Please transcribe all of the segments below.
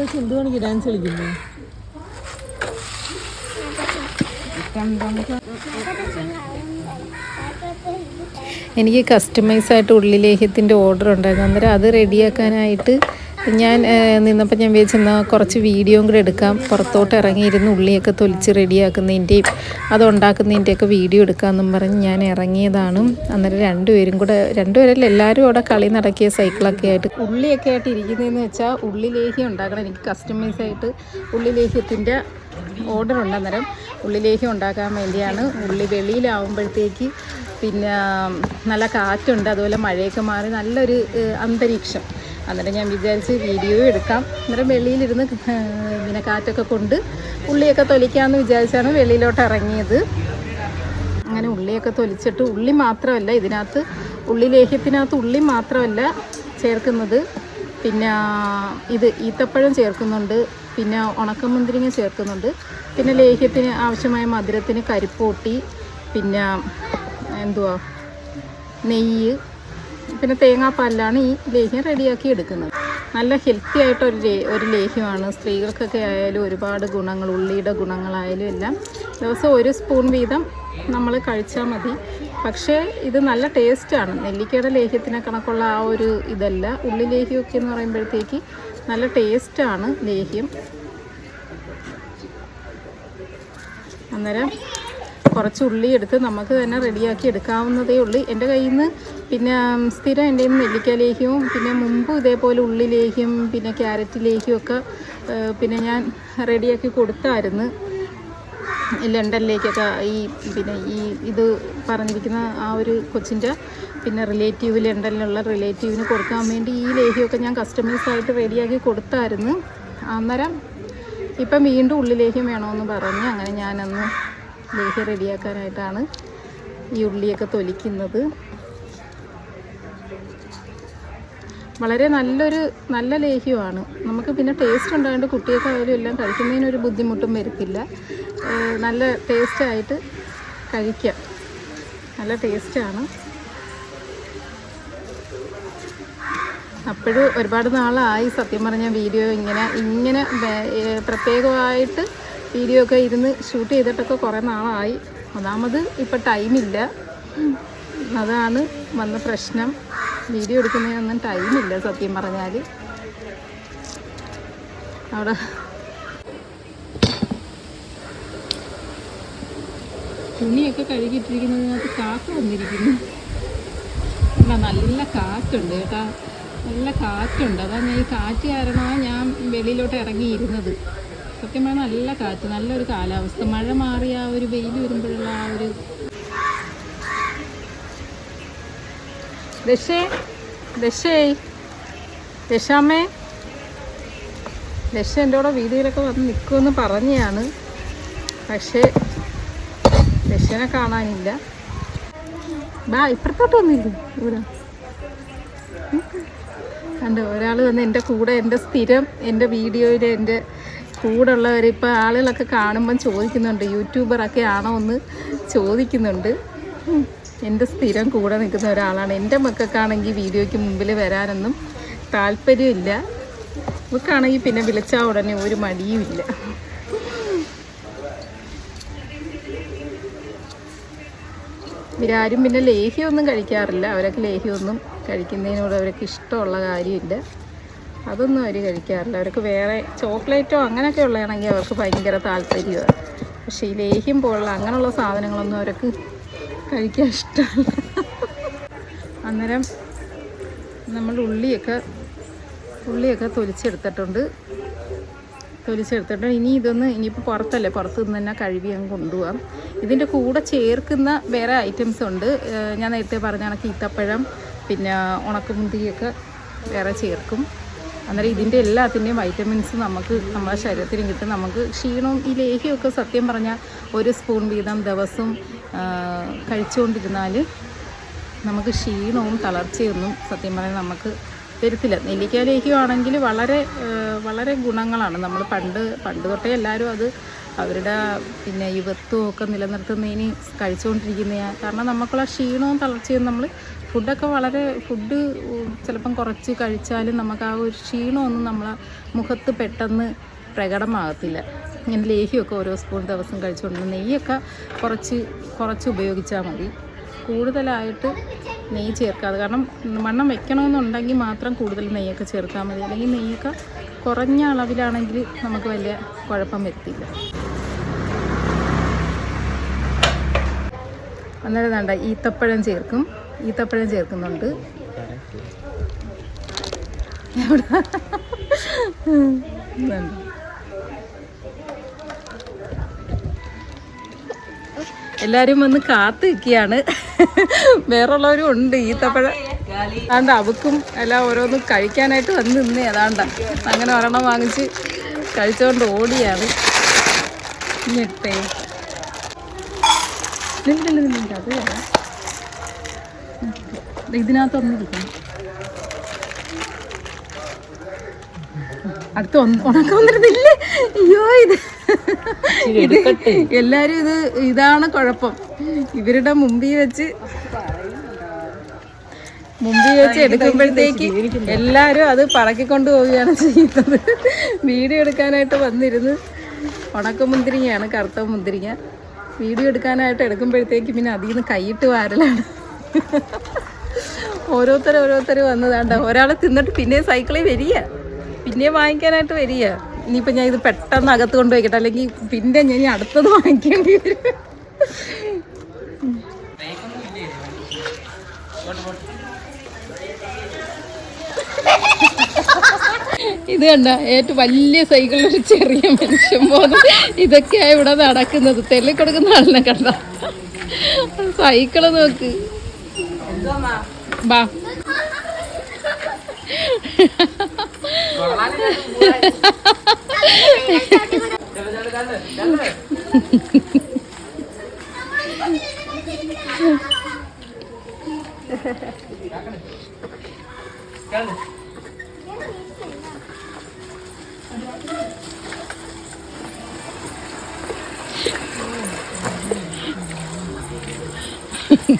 എന്തുകൊണ്ട് ഡാൻസ് കളിക്കുന്നു എനിക്ക് കസ്റ്റമൈസ് ആയിട്ട് ഉള്ളിലേഹ്യത്തിന്റെ ഓർഡർ ഉണ്ടായിരുന്നു. അന്നേരം അത് റെഡിയാക്കാനായിട്ട് ഞാൻ നിന്നപ്പോൾ ഞാൻ വിചാരിച്ചെന്നാൽ കുറച്ച് വീഡിയോയും കൂടെ എടുക്കാം. പുറത്തോട്ട് ഇറങ്ങിയിരുന്ന് ഉള്ളിയൊക്കെ തൊലിച്ച് റെഡിയാക്കുന്നതിന്റെയും അത് ഉണ്ടാക്കുന്നതിന്റെയൊക്കെ വീഡിയോ എടുക്കാമെന്നും പറഞ്ഞ് ഞാൻ ഇറങ്ങിയതാണ്. അന്നേരം രണ്ടുപേരും കൂടെ രണ്ടുപേരല്ല എല്ലാവരും അവിടെ കളി നടക്കിയ സൈക്കിളൊക്കെ ആയിട്ട്. ഉള്ളിയൊക്കെ ആയിട്ട് ഇരിക്കുന്നതെന്ന് വെച്ചാൽ ഉള്ളിലേഹ്യം ഉണ്ടാക്കണം. എനിക്ക് കസ്റ്റമൈസ് ആയിട്ട് ഉള്ളിലേഹ്യത്തിന്റെ ഓർഡർ ഉണ്ട്. അന്നേരം ഉള്ളിലേഹ്യം ഉണ്ടാക്കാൻ വേണ്ടിയാണ് ഉള്ളി വെളിയിലാവുമ്പോഴത്തേക്ക് പിന്നെ നല്ല കാറ്റുണ്ട് അതുപോലെ മഴയൊക്കെ മാറി നല്ലൊരു അന്തരീക്ഷം. അന്നേരം ഞാൻ വിചാരിച്ച് വീഡിയോ എടുക്കാം. അന്നേരം വെളിയിലിരുന്ന് ഇങ്ങനെ കാറ്റൊക്കെ കൊണ്ട് ഉള്ളിയൊക്കെ തൊലിക്കാമെന്ന് വിചാരിച്ചാണ് വെളിയിലോട്ട് ഇറങ്ങിയത്. അങ്ങനെ ഉള്ളിയൊക്കെ തൊലിച്ചിട്ട് ഉള്ളി മാത്രമല്ല ഇതിനകത്ത് ഉള്ളി ലേഹ്യത്തിനകത്ത് ഉള്ളി മാത്രമല്ല ചേർക്കുന്നത്. പിന്നെ ഇത് ഈത്തപ്പഴം ചേർക്കുന്നുണ്ട് പിന്നെ ഉണക്കമുന്തിരിങ്ങ ചേർക്കുന്നുണ്ട് പിന്നെ ലേഹ്യത്തിന് ആവശ്യമായ മധുരത്തിന് കരിപ്പൂട്ടി പിന്നെ എന്തുവാ? നെയ്യ് പിന്നെ തേങ്ങാപ്പാലിലാണ് ഈ ലേഹ്യം റെഡിയാക്കി എടുക്കുന്നത്. നല്ല ഹെൽത്തി ആയിട്ടൊരു ലേ ഒരു ലേഹ്യമാണ്. സ്ത്രീകൾക്കൊക്കെ ആയാലും ഒരുപാട് ഗുണങ്ങൾ ഉള്ളിയുടെ ഗുണങ്ങളായാലും എല്ലാം ദിവസം ഒരു സ്പൂൺ വീതം നമ്മൾ കഴിച്ചാൽ മതി. പക്ഷേ ഇത് നല്ല ടേസ്റ്റാണ് നെല്ലിക്കയുടെ ലേഹ്യത്തിനെ കണക്കുള്ള ആ ഒരു ഇതല്ല. ഉള്ളി ലേഹ്യമൊക്കെ എന്ന് പറയുമ്പോഴത്തേക്ക് നല്ല ടേസ്റ്റാണ് ലേഹ്യം. അന്നേരം കുറച്ച് ഉള്ളി എടുത്ത് നമുക്ക് തന്നെ റെഡിയാക്കി എടുക്കാവുന്നതേ ഉള്ളൂ. എന്റെ കയ്യിൽ നിന്ന് പിന്നെ സ്ഥിരം എന്റെ നെല്ലിക്ക ലേഹ്യവും പിന്നെ മുമ്പ് ഇതേപോലെ ഉള്ളി ലേഹ്യം പിന്നെ ക്യാരറ്റ് ലേഹ്യം ഒക്കെ പിന്നെ ഞാൻ റെഡിയാക്കി കൊടുത്തായിരുന്നു. ലണ്ടനിലേക്കൊക്കെ ഈ പിന്നെ ഈ ഇത് പറഞ്ഞിരിക്കുന്ന ആ ഒരു കൊച്ചിന്റെ പിന്നെ റിലേറ്റീവ് ലണ്ടനിലുള്ള റിലേറ്റീവിന് കൊടുക്കാൻ വേണ്ടി ഈ ലേഹ്യമൊക്കെ ഞാൻ കസ്റ്റമേഴ്സ് ആയിട്ട് റെഡിയാക്കി കൊടുത്തായിരുന്നു. അന്നേരം ഇപ്പം വീണ്ടും ഉള്ളിലേഹ്യം വേണമെന്ന് പറഞ്ഞ് അങ്ങനെ ഞാനന്ന് ലേഹ്യം റെഡിയാക്കാനായിട്ടാണ് ഈ ഉള്ളിയൊക്കെ തൊലിക്കുന്നത്. വളരെ നല്ലൊരു നല്ല ലേഹ്യമാണ്. നമുക്ക് പിന്നെ ടേസ്റ്റ് ഉണ്ടായതുകൊണ്ട് കുട്ടികൾക്കായാലും എല്ലാം കഴിക്കുന്നതിനൊരു ബുദ്ധിമുട്ടും വരത്തില്ല. നല്ല ടേസ്റ്റായിട്ട് കഴിക്കാം. നല്ല ടേസ്റ്റാണ് അപ്പോഴും ഒരുപാട് നാളായി സത്യം പറഞ്ഞ വീഡിയോ ഇങ്ങനെ ഇങ്ങനെ പ്രത്യേകമായിട്ട് വീഡിയോ ഒക്കെ ഇരുന്ന് ഷൂട്ട് ചെയ്തിട്ടൊക്കെ കുറേ നാളായി. ഒന്നാമത് ഇപ്പം ടൈമില്ല അതാണ് വന്ന പ്രശ്നം. വീഡിയോ എടുക്കുന്നതിനൊന്നും ടൈമില്ല സത്യം പറഞ്ഞാൽ അവിടെ തുണിയൊക്കെ കഴുകിയിട്ടിരിക്കുന്നതിനകത്ത് കാക്ക വന്നിരിക്കുന്നു. അല്ല നല്ല കാറ്റുണ്ട് കേട്ടാ. നല്ല കാറ്റുണ്ട്. അതാണ് ഞാൻ ഈ കാറ്റ് കാരണമാണ് ഞാൻ വെളിയിലോട്ട് ഇറങ്ങിയിരുന്നത്. സത്യം പറഞ്ഞാൽ നല്ല കാറ്റ് നല്ലൊരു കാലാവസ്ഥ. മഴ മാറിയ ആ ഒരു വെയിൽ വരുമ്പോഴുള്ള ആ ഒരു ദശേ ദശേ ദശാമ്മേ. ദശ എന്റെ കൂടെ വീതിയിലൊക്കെ വന്ന് നിൽക്കുമെന്ന് പറഞ്ഞതാണ് പക്ഷേ ദശനെ കാണാനില്ല. ബാ ഇപ്പുറത്തോട്ട് വന്നില്ലേ? ഇവിടെ. കണ്ടോ ഒരാൾ വന്ന് എന്റെ കൂടെ എന്റെ സ്ഥിരം എന്റെ വീഡിയോയിൽ എന്റെ കൂടെ ഉള്ളവർ ഇപ്പോൾ ആളുകളൊക്കെ കാണുമ്പം ചോദിക്കുന്നുണ്ട് യൂട്യൂബറൊക്കെ ആണോ എന്ന് ചോദിക്കുന്നുണ്ട്. എന്റെ സ്ഥിരം കൂടെ നിൽക്കുന്ന ഒരാളാണ്. എന്റെ മക്കൾക്കാണെങ്കിൽ വീഡിയോയ്ക്ക് മുമ്പിൽ വരാനൊന്നും താല്പര്യമില്ല. ഇവക്കാണെങ്കിൽ പിന്നെ വിളിച്ചാൽ ഉടനെ ഒരു മടിയുമില്ല ഇവരാരും പിന്നെ ലേഹ്യമൊന്നും കഴിക്കാറില്ല. അവരൊക്കെ ലേഹ്യമൊന്നും കഴിക്കുന്നതിനോട് അവരൊക്കെ ഇഷ്ടമുള്ള കാര്യമില്ല. അതൊന്നും അവർ കഴിക്കാറില്ല. അവർക്ക് വേറെ ചോക്ലേറ്റോ അങ്ങനെയൊക്കെ ഉള്ളതാണെങ്കിൽ അവർക്ക് ഭയങ്കര താല്പര്യമാണ് പക്ഷേ ഈ ലേഹ്യം പോലുള്ള അങ്ങനെയുള്ള സാധനങ്ങളൊന്നും അവർക്ക് കഴിക്കാൻ ഇഷ്ടമല്ല. അന്നേരം നമ്മൾ ഉള്ളിയൊക്കെ ഉള്ളിയൊക്കെ തൊലിച്ചെടുത്തിട്ടുണ്ട്. തൊലിച്ചെടുത്തിട്ട് ഇനി ഇതൊന്ന് ഇനിയിപ്പോൾ പുറത്തല്ലേ? പുറത്ത് നിന്ന് തന്നെ കഴുകി അങ്ങ് കൊണ്ടുപോകാം ഇതിന്റെ കൂടെ ചേർക്കുന്ന വേറെ ഐറ്റംസ് ഉണ്ട്. ഞാൻ നേരത്തെ പറഞ്ഞ കണക്ക് ഈത്തപ്പഴം പിന്നെ ഉണക്കമുന്തിരിയൊക്കെ വേറെ ചേർക്കും. അന്നേരം ഇതിന്റെ എല്ലാത്തിന്റെയും വൈറ്റമിൻസ് നമുക്ക് നമ്മുടെ ശരീരത്തിന് കിട്ടും. നമുക്ക് ക്ഷീണവും ഈ ലേഹ്യമൊക്കെ സത്യം പറഞ്ഞാൽ ഒരു സ്പൂൺ വീതം ദിവസം കഴിച്ചുകൊണ്ടിരുന്നാൽ നമുക്ക് ക്ഷീണവും തളർച്ചയൊന്നും സത്യം പറഞ്ഞാൽ നമുക്ക് വരത്തില്ല. നെല്ലിക്ക ലേഹ്യമാണെങ്കിൽ വളരെ വളരെ ഗുണങ്ങളാണ്. നമ്മൾ പണ്ട് പണ്ട് തൊട്ടേ എല്ലാവരും അത് അവരുടെ പിന്നെ യുവത്വമൊക്കെ നിലനിർത്തുന്നതിന് കഴിച്ചുകൊണ്ടിരിക്കുന്ന കാരണം നമുക്കുള്ള ക്ഷീണവും തളർച്ചയും നമ്മൾ ഫുഡൊക്കെ വളരെ ഫുഡ് ചിലപ്പം കുറച്ച് കഴിച്ചാലും നമുക്ക് ആ ഒരു ക്ഷീണമൊന്നും നമ്മളെ മുഖത്ത് പെട്ടെന്ന് പ്രകടമാകത്തില്ല. ഇങ്ങനെ ലേഹ്യമൊക്കെ ഓരോ സ്പൂൺ ദിവസം കഴിച്ചുകൊണ്ട് നെയ്യൊക്കെ കുറച്ച് കുറച്ച് ഉപയോഗിച്ചാൽ മതി. കൂടുതലായിട്ട് നെയ്യ് ചേർക്കാതെ കാരണം വണ്ണം വെക്കണമെന്നുണ്ടെങ്കിൽ മാത്രം കൂടുതൽ നെയ്യൊക്കെ ചേർത്താൽ മതി. അല്ലെങ്കിൽ നെയ്യൊക്കെ കുറഞ്ഞ അളവിലാണെങ്കിൽ നമുക്ക് വലിയ കുഴപ്പം വരത്തില്ല. അന്നേരം വേണ്ട ഈത്തപ്പഴം ചേർക്കും. ഈത്തപ്പഴം ചേർക്കുന്നുണ്ട്. എല്ലാരും വന്ന് കാത്തു നിൽക്കുകയാണ്. വേറുള്ളവരും ഉണ്ട് ഈത്തപ്പഴം. അതാണ്ട് അവക്കും എല്ലാം ഓരോന്നും കഴിക്കാനായിട്ട് വന്ന് നിന്നേ അതാണ്ട അങ്ങനെ ഒരെണ്ണം വാങ്ങിച്ച് കഴിച്ചുകൊണ്ട് ഓടിയാണ്. ഞെട്ടേ നില്ല, നില്ല, അത് വരാം ഇതിനകത്ത് ഇതിനകത്തൊന്നിരിക്കണം അടുത്ത് ഒന്ന് ഉണക്കം വന്നിരുന്നില്ലേ? അയ്യോ ഇത് ഇത് എല്ലാരും ഇത് ഇതാണ് കുഴപ്പം. ഇവരുടെ മുമ്പിൽ വെച്ച് മുമ്പിൽ വെച്ച് എടുക്കുമ്പോഴത്തേക്ക് എല്ലാരും അത് പറക്കിക്കൊണ്ട് പോവുകയാണ് ചെയ്യുന്നത്. വീഡിയോ എടുക്കാനായിട്ട് വന്നിരുന്ന് ഉണക്ക മുന്തിരിങ്ങയാണ് കറുത്ത മുന്തിരിങ്ങ. വീഡിയോ എടുക്കാനായിട്ട് എടുക്കുമ്പോഴത്തേക്ക് പിന്നെ അതിൽ നിന്ന് കൈയിട്ട് വാരലാണ്. ഓരോരുത്തർ ഓരോരുത്തർ വന്നതാണ്ട? ഒരാൾ തിന്നിട്ട് പിന്നെ സൈക്കിളിൽ വരിക. പിന്നെ വാങ്ങിക്കാനായിട്ട് വരിക. ഇനിയിപ്പോൾ ഞാൻ ഇത് പെട്ടെന്ന് അകത്ത് കൊണ്ടുപോയിക്കട്ടെ. അല്ലെങ്കിൽ പിന്നെ ഞാൻ അടുത്തത് വാങ്ങിക്കേണ്ടി വരും. ഇത് കണ്ട ഏറ്റവും വലിയ സൈക്കിളിൽ ഒരു ചെറിയ മനുഷ്യൻ പോകുന്നത് ഇതൊക്കെയാണ് ഇവിടെ നടക്കുന്നത്. തെല്ലി കൊടുക്കുന്ന ആളിനെ കണ്ട. സൈക്കിൾ നോക്ക്. ബാ.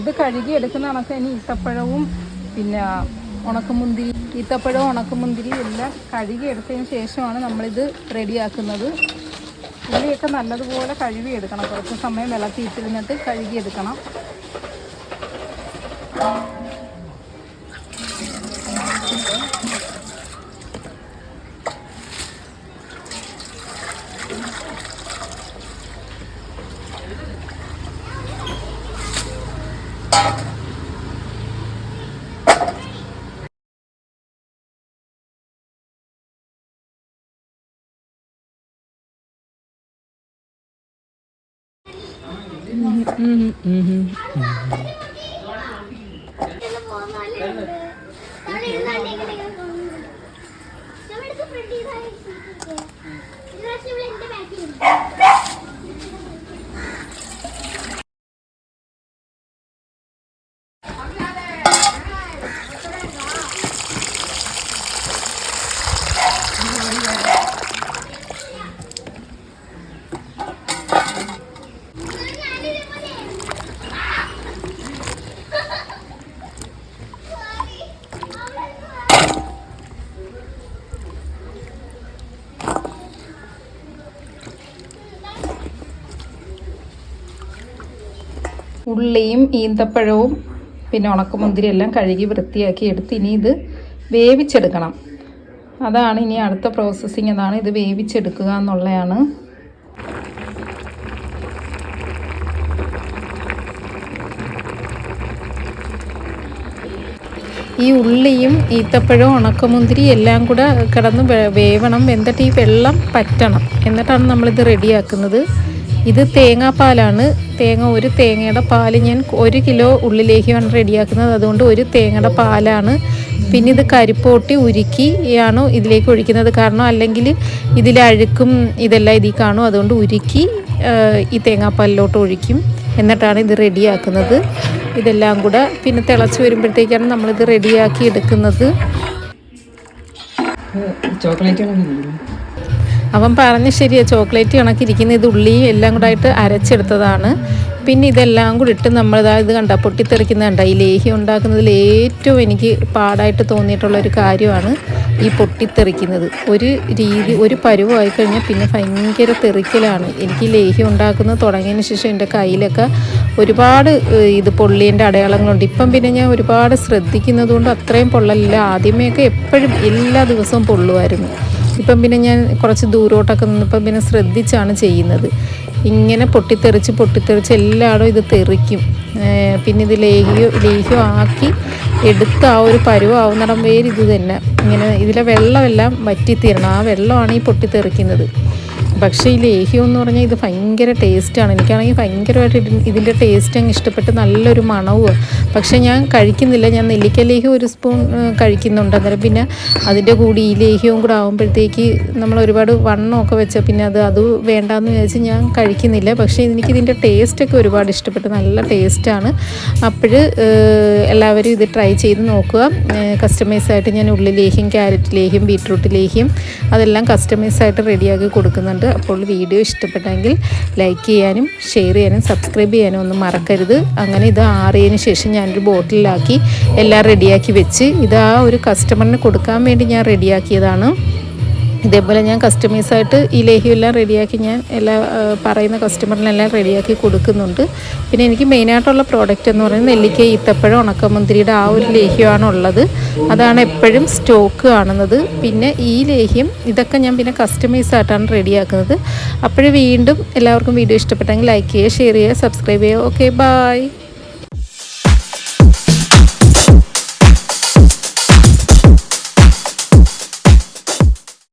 ഇത് കഴുകി എടുക്കുന്ന കണക്ക് ഇനി ഈത്തപ്പഴവും പിന്നെ ഉണക്കമുന്തിരി ഈത്തപ്പഴവും ഉണക്കമുന്തിരി എല്ലാം കഴുകി എടുത്തതിന് ശേഷമാണ് നമ്മളിത് റെഡിയാക്കുന്നത്. ഉള്ളിയൊക്കെ നല്ലതുപോലെ കഴുകി എടുക്കണം. കുറച്ച് സമയം വെള്ളത്തിയിട്ടിരുന്നിട്ട് കഴുകി എടുക്കണം ഉള്ളിയും ഈന്തപ്പഴവും പിന്നെ ഉണക്കമുന്തിരി എല്ലാം കഴുകി വൃത്തിയാക്കി എടുത്ത് ഇനി ഇത് വേവിച്ചെടുക്കണം. അതാണ് ഇനി അടുത്ത പ്രോസസ്സിങ് എന്നാണ് ഇത് വേവിച്ചെടുക്കുക എന്നുള്ളതാണ് ഈ ഉള്ളിയും ഈത്തപ്പഴവും ഉണക്കമുന്തിരി എല്ലാം കൂടെ കിടന്ന് വേവണം. എന്നിട്ട് ഈ വെള്ളം പറ്റണം. എന്നിട്ടാണ് നമ്മളിത് റെഡിയാക്കുന്നത് ഇത് തേങ്ങാപ്പാലാണ്. തേങ്ങ ഒരു തേങ്ങയുടെ പാൽ ഞാൻ ഒരു കിലോ ഉള്ളിലേക്കാണ് റെഡിയാക്കുന്നത്. അതുകൊണ്ട് ഒരു തേങ്ങയുടെ പാലാണ്. പിന്നെ ഇത് കരിപ്പോട്ടി ഉരുക്കിയാണ് ഇതിലേക്ക് ഒഴിക്കുന്നത്. കാരണം അല്ലെങ്കിൽ ഇതിലെ അഴുക്കും ഇതെല്ലാം ഇതിൽ കാണും. അതുകൊണ്ട് ഉരുക്കി ഈ തേങ്ങാപ്പാലിലോട്ട് ഒഴിക്കും. എന്നിട്ടാണ് ഇത് റെഡിയാക്കുന്നത്. ഇതെല്ലാം കൂടെ പിന്നെ തിളച്ച് വരുമ്പോഴത്തേക്കാണ് നമ്മളിത് റെഡിയാക്കി എടുക്കുന്നത്. ചോക്ലേറ്റ് അവൻ പറഞ്ഞ് ശരിയാ ചോക്ലേറ്റ് കണക്കിരിക്കുന്ന ഇത് ഉള്ളിയും എല്ലാം കൂടെ ആയിട്ട് അരച്ചെടുത്തതാണ്. പിന്നെ ഇതെല്ലാം കൂടി ഇട്ട് നമ്മൾ ഇതാ കണ്ട പൊട്ടിത്തെറിക്കുന്ന കണ്ട ഈ ലേഹ്യം ഉണ്ടാക്കുന്നതിൽ ഏറ്റവും എനിക്ക് പാടായിട്ട് തോന്നിയിട്ടുള്ള ഒരു കാര്യമാണ് ഈ പൊട്ടിത്തെറിക്കുന്നത്. ഒരു രീതി ഒരു പരുവമായി കഴിഞ്ഞാൽ പിന്നെ ഭയങ്കര തെറിക്കലാണ്. എനിക്ക് ലേഹ്യം ഉണ്ടാക്കുന്നത് തുടങ്ങിയതിന് ശേഷം എന്റെ കയ്യിലൊക്കെ ഒരുപാട് ഇത് പൊള്ളിയന്റെ അടയാളങ്ങളുണ്ട്. ഇപ്പം പിന്നെ ഞാൻ ഒരുപാട് ശ്രദ്ധിക്കുന്നത് കൊണ്ട് അത്രയും പൊള്ളലില്ല. ആദ്യമേയൊക്കെ എപ്പോഴും എല്ലാ ദിവസവും പൊള്ളുമായിരുന്നു. ഇപ്പം പിന്നെ ഞാൻ കുറച്ച് ദൂരോട്ടൊക്കെ നിന്നിപ്പം പിന്നെ ശ്രദ്ധിച്ചാണ് ചെയ്യുന്നത്. ഇങ്ങനെ പൊട്ടിത്തെറിച്ച് പൊട്ടിത്തെറിച്ച് എല്ലായിടും ഇത് തെറിക്കും. പിന്നെ ഇത് ലേഹ്യം ലേഹ്യം ആക്കി എടുത്ത് ആ ഒരു പരുവാവുന്നിടം പേര് ഇത് തന്നെ. ഇങ്ങനെ ഇതിലെ വെള്ളമെല്ലാം വറ്റിത്തീരണം. ആ വെള്ളമാണ് ഈ പൊട്ടിത്തെറിക്കുന്നത്. പക്ഷേ ഈ ലേഹ്യം എന്ന് പറഞ്ഞാൽ ഇത് ഭയങ്കര ടേസ്റ്റാണ് എനിക്കാണെങ്കിൽ ഭയങ്കരമായിട്ട് ഇതിൻ- ഇതിന്റെ ടേസ്റ്റ് അങ്ങ് ഇഷ്ടപ്പെട്ട് നല്ലൊരു മണവും പക്ഷേ ഞാൻ കഴിക്കുന്നില്ല. ഞാൻ നെല്ലിക്ക ലേഹ്യം ഒരു സ്പൂൺ കഴിക്കുന്നുണ്ട്. അന്നേരം പിന്നെ അതിന്റെ കൂടി ഈ ലേഹ്യവും കൂടെ ആകുമ്പോഴത്തേക്ക് നമ്മൾ ഒരുപാട് വണ്ണമൊക്കെ വെച്ച പിന്നെ അത് അത് വേണ്ടാന്ന് വിചാരിച്ച് ഞാൻ കഴിക്കുന്നില്ല. പക്ഷേ എനിക്ക് ഇതിന്റെ ടേസ്റ്റൊക്കെ ഒരുപാട് ഇഷ്ടപ്പെട്ടു നല്ല ടേസ്റ്റാണ് അപ്പോൾ എല്ലാവരും ഇത് ട്രൈ ചെയ്ത് നോക്കുക. കസ്റ്റമൈസായിട്ട് ഞാൻ ഉള്ളി ലേഹ്യം ക്യാരറ്റ് ലേഹ്യം ബീട്രൂട്ട് ലേഹ്യം അതെല്ലാം കസ്റ്റമൈസ് ആയിട്ട് റെഡിയാക്കി കൊടുക്കുന്നുണ്ട്. അപ്പോൾ വീഡിയോ ഇഷ്ടപ്പെട്ടെങ്കിൽ ലൈക്ക് ചെയ്യാനും ഷെയർ ചെയ്യാനും സബ്സ്ക്രൈബ് ചെയ്യാനും ഒന്നും മറക്കരുത്. അങ്ങനെ ഇത് ആറിയതിന് ശേഷം ഞാനൊരു ബോട്ടിലാക്കി എല്ലാം റെഡിയാക്കി വെച്ച് ഇത് ആ ഒരു കസ്റ്റമറിന് കൊടുക്കാൻ വേണ്ടി ഞാൻ റെഡിയാക്കിയതാണ് ഇതേപോലെ ഞാൻ കസ്റ്റമേഴ്സായിട്ട് ഈ ലേഹ്യം എല്ലാം റെഡിയാക്കി ഞാൻ എല്ലാ പറയുന്ന കസ്റ്റമറിനെല്ലാം റെഡിയാക്കി കൊടുക്കുന്നുണ്ട്. പിന്നെ എനിക്ക് മെയിനായിട്ടുള്ള പ്രോഡക്റ്റ് എന്ന് പറയുന്നത് നെല്ലിക്ക ഈത്തപ്പഴം ഉണക്കമുന്തിരിയുടെ ആ ഒരു ലേഹ്യമാണ് ഉള്ളത് അതാണ് എപ്പോഴും സ്റ്റോക്ക് കാണുന്നത്. പിന്നെ ഈ ലേഹ്യം ഇതൊക്കെ ഞാൻ പിന്നെ കസ്റ്റമേഴ്സായിട്ടാണ് റെഡിയാക്കുന്നത് അപ്പോഴും വീണ്ടും എല്ലാവർക്കും വീഡിയോ ഇഷ്ടപ്പെട്ടെങ്കിൽ ലൈക്ക് ചെയ്യുക ഷെയർ ചെയ്യുക സബ്സ്ക്രൈബ് ചെയ്യുക. Okay bye